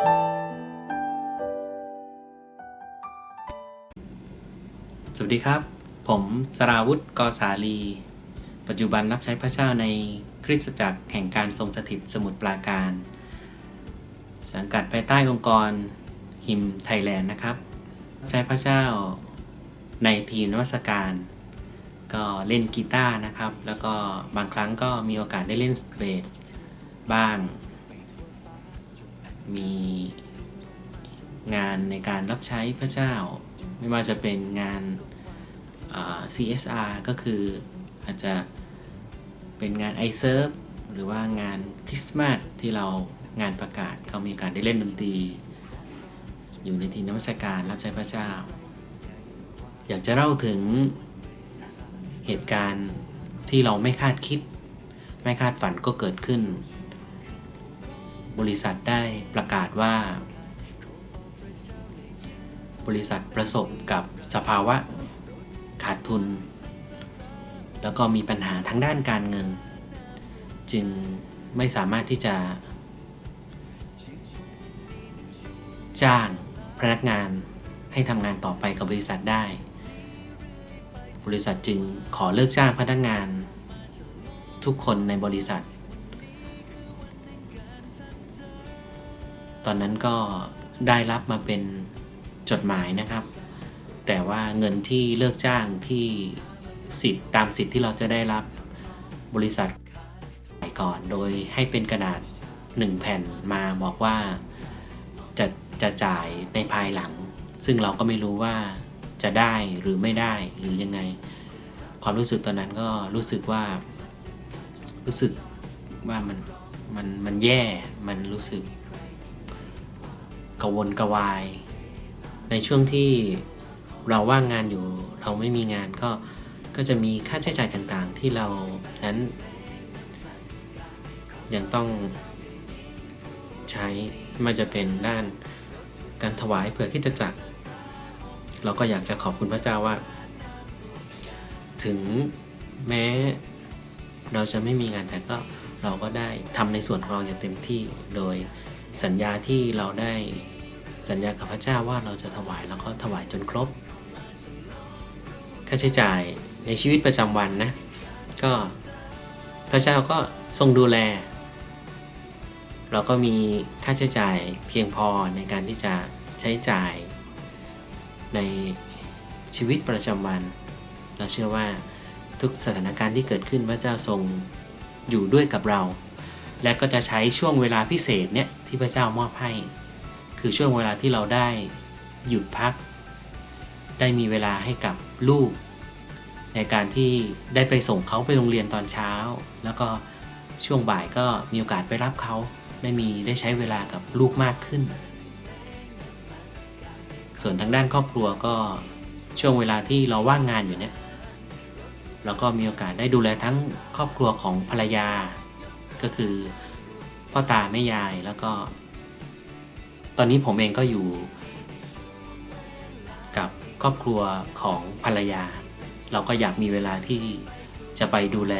สวัสดีครับ ผมสราวุธกสาลี ปัจจุบันรับใช้พระเจ้าในคริสตจักรแห่งการทรงสถิตสมุทรปราการ สังกัดภายใต้องค์กรฮิมไทยแลนด์นะครับรับใช้พระเจ้าในทีมนวัตการ ก็เล่นกีตาร์นะครับ แล้วก็บางครั้งก็มีโอกาสได้เล่นเบสบ้าง มีงานในการรับใช้พระเจ้า ไม่ว่าจะเป็นงาน CSR ก็คืออาจจะเป็นงาน i s e r v หรือว่างานคริสต์มาสที่เรางานประกาศเขามีการได้เล่นดนตรี อยู่ในทีมนมัสการรับใช้พระเจ้า อยากจะเล่าถึงเหตุการณ์ที่เราไม่คาดคิด ไม่คาดฝันก็เกิดขึ้น บริษัทได้ประกาศว่า บริษัทประสบกับสภาวะขาดทุน แล้วก็มีปัญหาทางด้านการเงิน จึงไม่สามารถที่จะ จ้างพนักงานให้ทำงานต่อไปกับบริษัทได้ บริษัทจึงขอเลิกจ้างพนักงาน ทุกคนในบริษัท ตอนนั้นก็ได้รับมาเป็นจดหมายนะครับ แต่ว่าเงินที่เลิกจ้างที่สิทธิ์ตามสิทธิ์ที่เราจะได้รับบริษัทจ่ายก่อน โดยให้เป็นกระดาษ 1 แผ่นมาบอกว่าจะจะจ่ายในภายหลัง ซึ่งเราก็ไม่รู้ว่าจะได้หรือไม่ได้หรือยังไง ความรู้สึกตอนนั้นก็รู้สึกว่า รู้สึกว่ามันมันมันแย่มันรู้สึก กระวนกระวาย ในช่วงที่เราว่างงานอยู่ เราไม่มีงานก็ก็จะมีค่าใช้จ่ายต่างๆ ที่เรานั้น ยังต้องใช้ไม่จะเป็นด้านการถวายเผื่อคิดจักร เราก็อยากจะขอบคุณพระเจ้าว่า ถึงแม้เราจะไม่มีงานแต่ก็เราก็ได้ทำในส่วนของเราอย่างเต็มที่โดย สัญญาที่เราได้สัญญากับพระเจ้าว่าเราจะถวายแล้วก็ถวายจนครบ ค่าใช้จ่ายในชีวิตประจำวันนะ ก็พระเจ้าก็ทรงดูแล เราก็มีค่าใช้จ่ายเพียงพอในการที่จะใช้จ่ายในชีวิตประจำวัน เราเชื่อว่าทุกสถานการณ์ที่เกิดขึ้นพระเจ้าทรงอยู่ด้วยกับเรา และก็จะใช้ช่วงเวลาพิเศษเนี่ย ที่พระเจ้ามอบให้ คือช่วงเวลาที่เราได้หยุดพัก ได้มีเวลาให้กับลูก ในการที่ได้ไปส่งเขาไปโรงเรียนตอนเช้า แล้วก็ช่วงบ่ายก็มีโอกาสไปรับเขาได้มีได้ใช้เวลากับลูกมากขึ้น ส่วนทางด้านครอบครัวก็ช่วงเวลาที่เราว่างงานอยู่เนี่ยเราก็มีโอกาสได้ดูแลทั้งครอบครัวของภรรยา ก็คือ พ่อตาแม่ยายแล้วก็ ตอนนี้ผมเองก็อยู่ กับครอบครัวของภรรยา เราก็อยากมีเวลาที่จะไปดูแล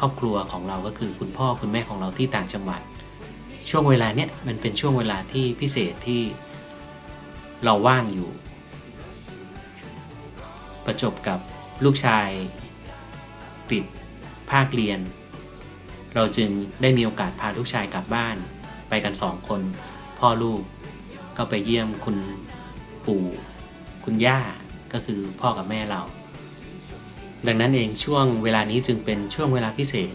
ครอบครัวของเราก็คือคุณพ่อคุณแม่ของเราที่ต่างจังหวัด ช่วงเวลาเนี้ยมันเป็นช่วงเวลาที่พิเศษที่เราว่างอยู่ ประจบกับลูกชายปิดภาคเรียน เราจึงได้มีโอกาสพาลูกชายกลับบ้าน ไปกันสองคน พ่อลูกก็ไปเยี่ยมคุณปู่ คุณย่าก็คือพ่อกับแม่เรา ดังนั้นเองช่วงเวลานี้จึงเป็นช่วงเวลาพิเศษ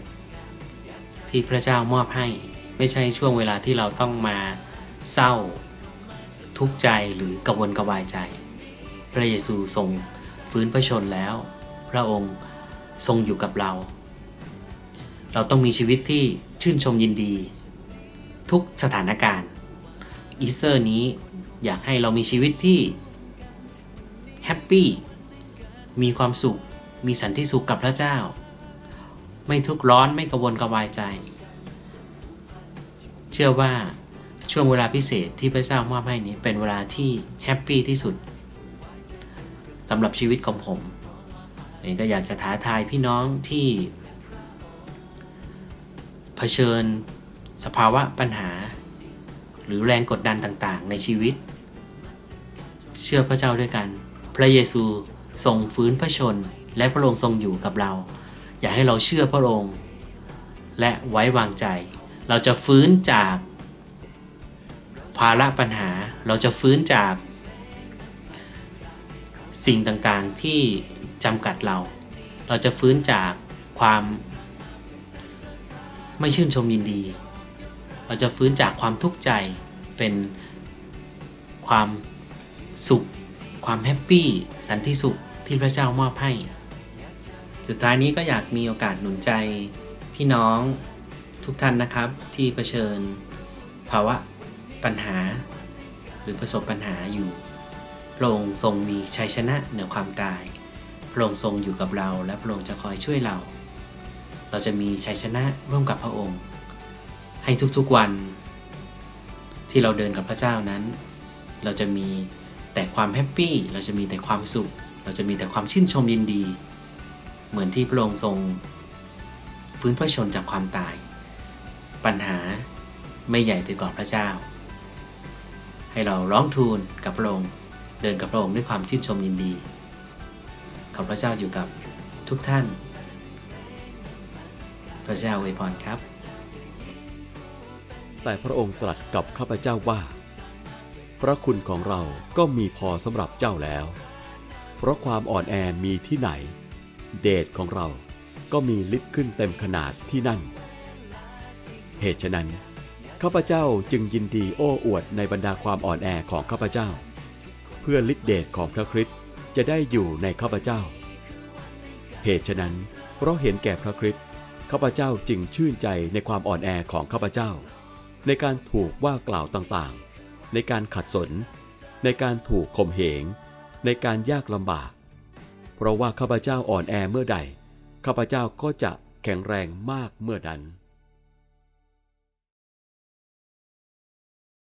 ที่พระเจ้ามอบให้ไม่ใช่ช่วงเวลาที่เราต้องมาเศร้า ทุกข์ใจหรือกระวนกระวายใจ พระเยซูทรงฟื้นพระชนแล้ว พระองค์ทรงอยู่กับเรา เราต้องมีชีวิตที่ชื่นชมยินดี ทุกสถานการณ์อีสเตอร์นี้อยากให้เรามีชีวิตที่แฮปปี้มีความสุข มีสันติสุขกับพระเจ้า ไม่ทุกข์ร้อนไม่กระวนกระวายใจ เชื่อว่าช่วงเวลาพิเศษที่พระเจ้ามอบให้นี้เป็นเวลาที่แฮปปี้ที่สุดสำหรับชีวิตของผมเองก็อยากจะท้าทายพี่น้องที่ เผชิญ สภาวะปัญหา หรือแรงกดดันต่างๆ ในชีวิต เชื่อพระเจ้าด้วยกัน พระเยซูทรงฟื้นพระชน และพระองค์ทรงอยู่กับเรา อยากให้เราเชื่อพระองค์ และไว้วางใจ เราจะฟื้นจากภาระปัญหาเราจะฟื้นจาก สิ่งต่างๆที่จำกัดเรา เราจะฟื้นจากความ ไม่ชื่นชมยินดี เราจะฟื้นจากความทุกข์ใจเป็นความสุข ความแฮปปี้สันติสุขที่พระเจ้ามอบให้ สุดท้ายนี้ก็อยากมีโอกาสหนุนใจพี่น้องทุกท่านนะครับที่เผชิญ ภาวะปัญหา หรือประสบปัญหาอยู่ พระองค์ทรงมีชัยชนะเหนือความตาย พระองค์ทรงอยู่กับเราและพระองค์จะคอยช่วยเรา เราจะมีชัยชนะร่วมกับพระองค์ ให้ทุกๆวัน ที่เราเดินกับพระเจ้านั้น เราจะมีแต่ความแฮปปี้เราจะมีแต่ความสุข เราจะมีแต่ความชื่นชมยินดี เหมือนที่พระองค์ทรง ฟื้นพระชนจากความตาย ปัญหาไม่ใหญ่ไปกว่าพระเจ้า ให้เราร้องทูลกับพระองค์เดินกับพระองค์ด้วยความชื่นชมยินดีขอพระเจ้าอยู่กับทุกท่าน พระเจ้าอวยพรครับ แต่พระองค์ตรัสกับข้าพเจ้าว่า พระคุณของเราก็มีพอสำหรับเจ้าแล้ว เพราะความอ่อนแอมีที่ไหน เดชของเราก็มีฤทธิ์ขึ้นเต็มขนาดที่นั่น เหตุฉะนั้นข้าพเจ้าจึงยินดีโอ้อวดในบรรดาความอ่อนแอของข้าพเจ้า เพื่อฤทธิเดชของพระคริสต์จะได้อยู่ในข้าพเจ้า เหตุฉะนั้น เพราะเห็นแก่พระคริสต์ ข้าพเจ้าจึงชื่นใจในความอ่อนแอของข้าพเจ้า ในการถูกว่ากล่าวต่างๆ ในการขัดสน ในการถูกข่มเหง ในการยากลำบาก เพราะว่าข้าพเจ้าอ่อนแอเมื่อใด ข้าพเจ้าก็จะแข็งแรงมากเมื่อนั้น